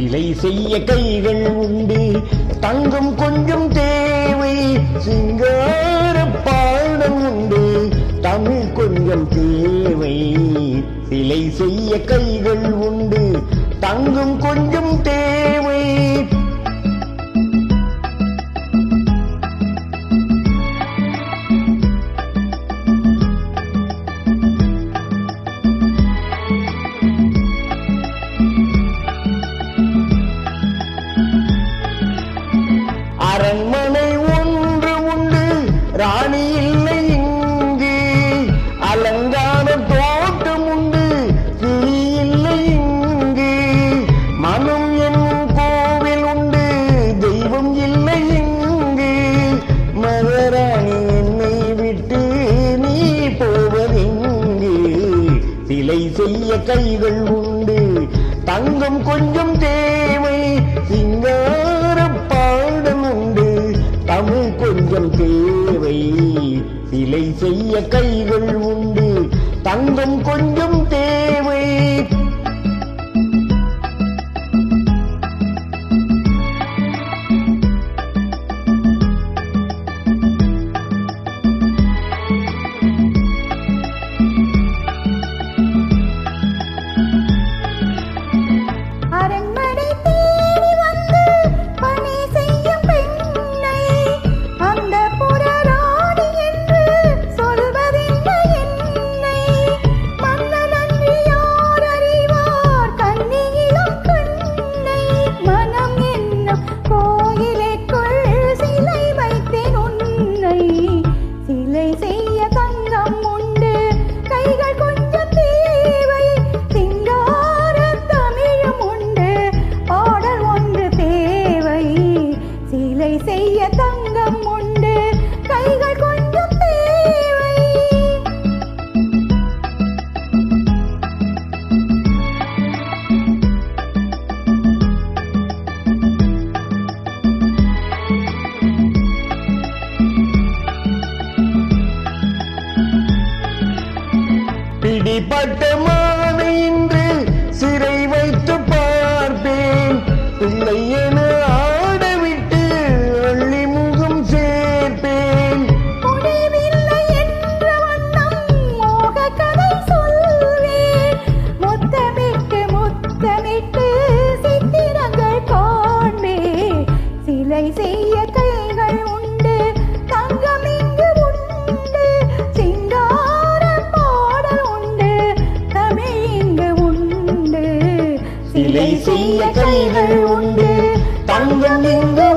விலை செய்ய கைகள் உண்டு. தங்கம் கொஞ்சம் தேவை. சிங்கார பாடம் உண்டு. தமிழ் கொஞ்சம் தேவை. சிலை செய்ய கைகள் உண்டு. தங்கம் கொஞ்சம் சிலை செய்ய கைகள் உண்டு. தங்கம் கொஞ்சம் தேவை சிங்கார பாடம் உண்டு. தமிழ் கொஞ்சம் தேவை சிலை செய்ய கைகள் உண்டு. தங்கம் கொஞ்சம் பிடிபட்ட மானை இன்று சிறை வைத்து பார்ப்பேன். பிள்ளையே வேலை செய்ய கைகள் உண்டு. தங்கம் இங்கு